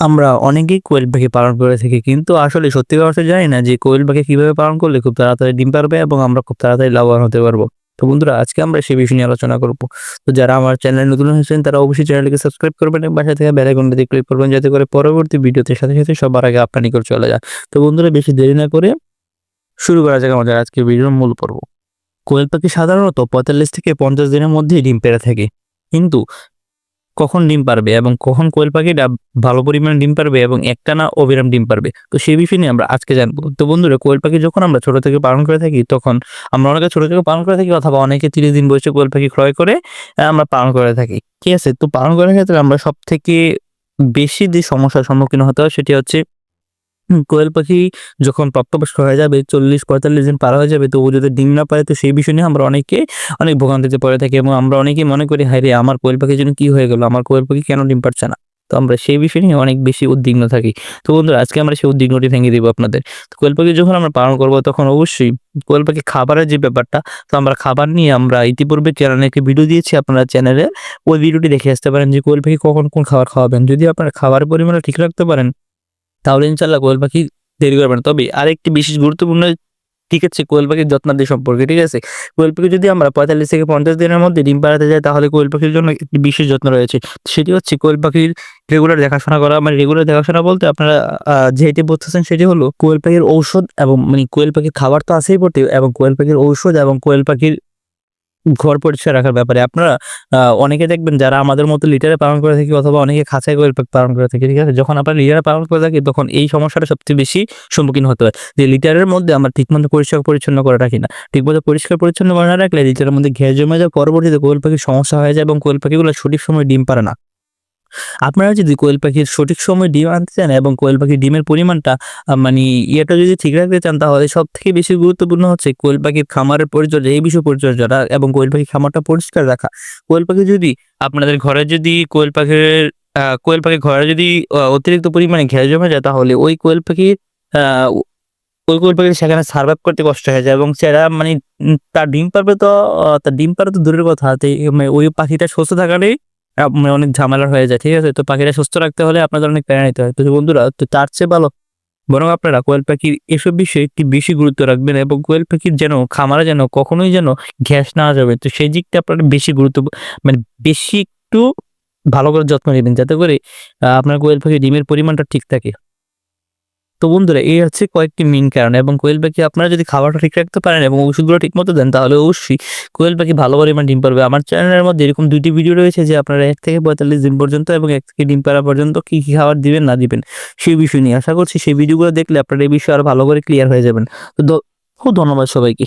আমরা অনেকেই কোয়েল পাখি পালন করে থাকি, কিন্তু আসলে সত্যি অর্থে জানি না যে কোয়েল পাখি কীভাবে পালন করলে খুব তাড়াতাড়ি ডিম পারবে এবং আমরা খুব তাড়াতাড়ি লাভবান হতে পারব। তো বন্ধুরা, আজকে আমরা সেই বিষয় নিয়ে আলোচনা করব। তো যারা আমার চ্যানেল নতুন হয়েছেন, তারা অবশ্যই চ্যানেলটিকে সাবস্ক্রাইব করবেন এবং বাসা থেকে বেল আইকনটিতে ক্লিক করবেন যাতে করে পরবর্তী ভিডিওতে সাথে সাথে সবার আগে আপনার নিকট চলে যায়। তো বন্ধুরা, বেশি দেরি না করে শুরু করা যাক আমাদের আজকের ভিডিওর মূল পর্ব। কোয়েল পাখি সাধারণত পঁয়তাল্লিশ থেকে পঞ্চাশ দিনের মধ্যেই ডিম পেড়ে থাকে। কিন্তু কখন ডিম পারবে এবং কখন কোয়েল পাখিটা ভালো পরিমাণে ডিম পারবে এবং একটানা অবিরাম ডিম পারবে? তো সেই বিষয় নিয়ে আমরা আজকে জানব। তো বন্ধুরা, কোয়েল পাখি যখন আমরা ছোট থেকে পালন করে থাকি, তখন আমরা অনেকে ছোট থেকে পালন করে থাকি অথবা অনেকে তিরিশ দিন বয়সে কোয়েল পাখি ক্রয় করে আমরা পালন করে থাকি। ঠিক আছে? তো পালন করার ক্ষেত্রে আমরা সব থেকে বেশি যে সমস্যার সম্মুখীন হতে হয় সেটি হচ্ছে কোয়েল পাখি যখন প্রাপ্তবয়স্ক হয়ে যাবে, চল্লিশ পঁয়তাল্লিশ দিন পার হয়ে যাবে তো ও যদি ডিম না পারে, তো সেই বিষয় নিয়ে আমরা অনেকে অনেক ভোগান্তিতে পড়ে থাকি এবং আমরা অনেকেই মনে করি হাই রে, আমার কোয়েল পাখির জন্য কি হয়ে গেল? আমার কোয়েল পাখি কেন ডিম পারছে না? তো আমরা সেই বিষয় নিয়ে অনেক বেশি উদ্বিগ্ন থাকি। তো বন্ধুরা, আজকে আমরা সেই উদ্বিগ্নটি ভেঙে দিব আপনাদের। তো কোয়েল পাখি যখন আমরা পালন করব, তখন অবশ্যই কোয়েল পাখি খাবারের যে ব্যাপারটা, তো আমরা খাবার নিয়ে আমরা ইতিপূর্বে চ্যানেলে একটি ভিডিও দিয়েছি, আপনারা চ্যানেলে ওই ভিডিওটি দেখে আসতে পারেন যে কোয়েল পাখি কখন কোন খাবার খাওয়াবেন। যদি আপনারা খাবারের পরিমাণটা ঠিক রাখতে পারেন তাহলে ইনশাল্লাহ কোয়েল পাখি দেরি করবে না। তবে আরেকটি বিশেষ গুরুত্বপূর্ণ ঠিক আছে কোয়েল পাখির যত্নাদি সম্পর্কে, ঠিক আছে? কোয়েল পাখি যদি আমরা পঁয়তাল্লিশ থেকে পঞ্চাশ দিনের মধ্যে ডিম পাড়াতে যাই, তাহলে কোয়েল পাখির জন্য একটি বিশেষ যত্ন রয়েছে। সেটি হচ্ছে কোয়েল পাখির রেগুলার দেখাশোনা করা। মানে রেগুলার দেখাশোনা বলতে আপনারা যেটি বলতেছেন সেটি হলো কোয়েল পাখির ঔষধ এবং মানে কোয়েল পাখির খাবার তো আছেই বটে এবং কোয়েল পাখির ঔষধ এবং কোয়েল পাখির ঘর পরিষ্কার রাখার ব্যাপারে। আপনারা অনেকে দেখবেন যারা আমাদের মতো লিটারে পালন করে থাকি অথবা অনেকে খাঁচায় গোয়েল পাখি পালন করে থাকি, ঠিক আছে? যখন আপনারা লিটারে পালন করে থাকি, তখন এই সমস্যাটা সবচেয়ে বেশি সম্মুখীন হতে হয়। যে লিটারের মধ্যে আমরা ঠিকমতো পরিষ্কার পরিচ্ছন্ন করে রাখি না। ঠিকমতো পরিষ্কার পরিচ্ছন্ন করে না রাখলে লিটারের মধ্যে ঘের জমে যায়, পরবর্তীতে কোয়েল পাখির সমস্যা হয়ে যায় এবং কোয়েল পাখিগুলো সঠিক সময় ডিম পারে না। আপনারা যদি কোয়েল পাখির সঠিক সময় ডিম আনতে চান এবং কোয়েল পাখির ডিমের পরিমাণটা মানে ইয়েটা যদি ঠিক রাখতে চান, তাহলে সব থেকে বেশি গুরুত্বপূর্ণ হচ্ছে কোয়েল পাখির খামারের পরিচর্যা, এই বিষয়ে পরিচর্যাটা এবং কোয়েল পাখির খামারটা পরিষ্কার রাখা। কোয়েল পাখি যদি আপনাদের ঘরে যদি কোয়েল পাখির কোয়েল পাখির ঘরে যদি অতিরিক্ত পরিমাণে ঘের জমে যায়, তাহলে ওই কোয়েল পাখির ওই কোয়েল পাখির সেখানে সার্ভাইভ করতে কষ্ট হয়ে যায় এবং সেটা মানে তার ডিম পারবে তো তার ডিম পারে তো দূরের কথা মানে ওই পাখিটা সুস্থ মানে অনেক ঝামেলা হয়ে যায়, ঠিক আছে? তো পাখিটা সুস্থ রাখতে হলে আপনাদের অনেক প্যারা নিতে হয়। তো বন্ধুরা, তো তার চেয়ে ভালো। বরং আপনারা কোয়েল পাখির এসব বিষয়ে একটি বেশি গুরুত্ব রাখবেন এবং কোয়েল পাখির যেন খামারে যেন কখনোই যেন ঘ্যাস না যাবে তো সেই দিকটা আপনারা বেশি গুরুত্ব মানে বেশি একটু ভালো করে যত্ন নেবেন, যাতে করে আপনার কোয়েল পাখির ডিমের পরিমাণটা ঠিক থাকে। তো বন্ধুরা, এই হচ্ছে কয়েকটি মেন কারণ এবং কোয়েল পাখি আপনারা যদি খাবারটা ঠিক রাখতে পারেন এবং ওষুধগুলো ঠিক মতো দেন, তাহলে অবশ্যই কোয়েল পাখি ভালো পরিমাণ ডিম পারবে। আমার চ্যানেলের মধ্যে এরকম দুইটি ভিডিও রয়েছে যে আপনারা এক থেকে পঁয়তাল্লিশ দিন পর্যন্ত এবং এক থেকে ডিম পাড়া পর্যন্ত কি কী খাবার দিবেন, না দিবেন, সেই বিষয় নিয়ে আশা করছি সেই ভিডিওগুলো দেখলে আপনারা এই বিষয়ে আরও ভালো করে ক্লিয়ার হয়ে যাবেন। তো খুব ধন্যবাদ সবাইকে।